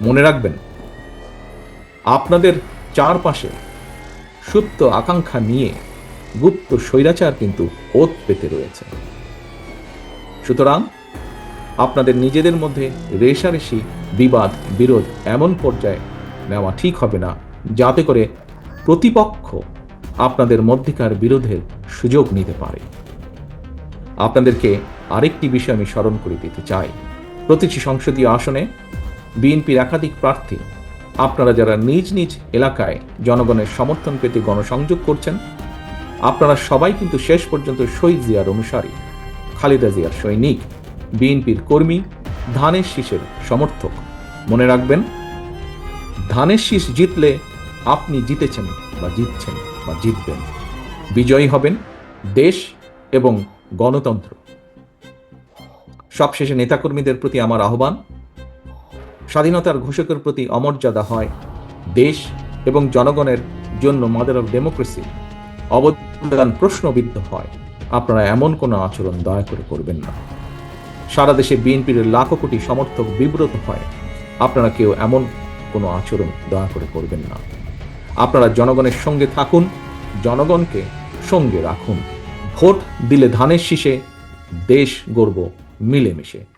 মনে রাখবেন, আপনাদের চারপাশে সুপ্ত আকাঙ্ক্ষা নিয়ে গুপ্ত স্বৈরাচার কিন্তু ওত পেতে রয়েছে। সুতরাং আপনাদের নিজেদের মধ্যে রেশারেশি বিবাদ, বিরোধ এমন পর্যায়ে নেওয়া ঠিক হবে না, যাতে করে প্রতিপক্ষ আপনাদের মধ্যেকার বিরোধের সুযোগ নিতে পারে। আপনাদেরকে আরেকটি বিষয় আমি স্মরণ করে দিতে চাই। প্রতিটি সংসদীয় আসনে বিএনপির একাধিক প্রার্থী। আপনারা যারা নিজ নিজ এলাকায় জনগণের সমর্থন পেতে গণসংযোগ করছেন, আপনারা সবাই কিন্তু শেষ পর্যন্ত শহীদ জিয়ার অনুসারী। খালেদা জিয়ার সৈনিক, বিএনপির কর্মী, ধানের শীষের সমর্থক। মনে রাখবেন, ধানের শীষ জিতলে আপনি জিতেছেন বা জিতছেন বা জিতবেন। বিজয়ী হবেন দেশ এবং গণতন্ত্র। সবশেষে নেতাকর্মীদের প্রতি আমার আহ্বান স্বাধীনতার ঘোষকের প্রতি অমর্যাদা হয়। দেশ এবং জনগণের জন্য মাদার অফ ডেমোক্রেসি অবদান প্রশ্নবিদ্ধ হয়। আপনারা এমন কোনো আচরণ দয়া করে করবেন না। সারা দেশে বিএনপির লাখো কোটি সমর্থক বিব্রত হয়। আপনারা কেউ এমন কোনো আচরণ দয়া করে করবেন না। আপনারা জনগণের সঙ্গে থাকুন, জনগণকে সঙ্গে রাখুন। ভোট দিলে ধানের শীষে দেশ গর্ব মিলেমিশে।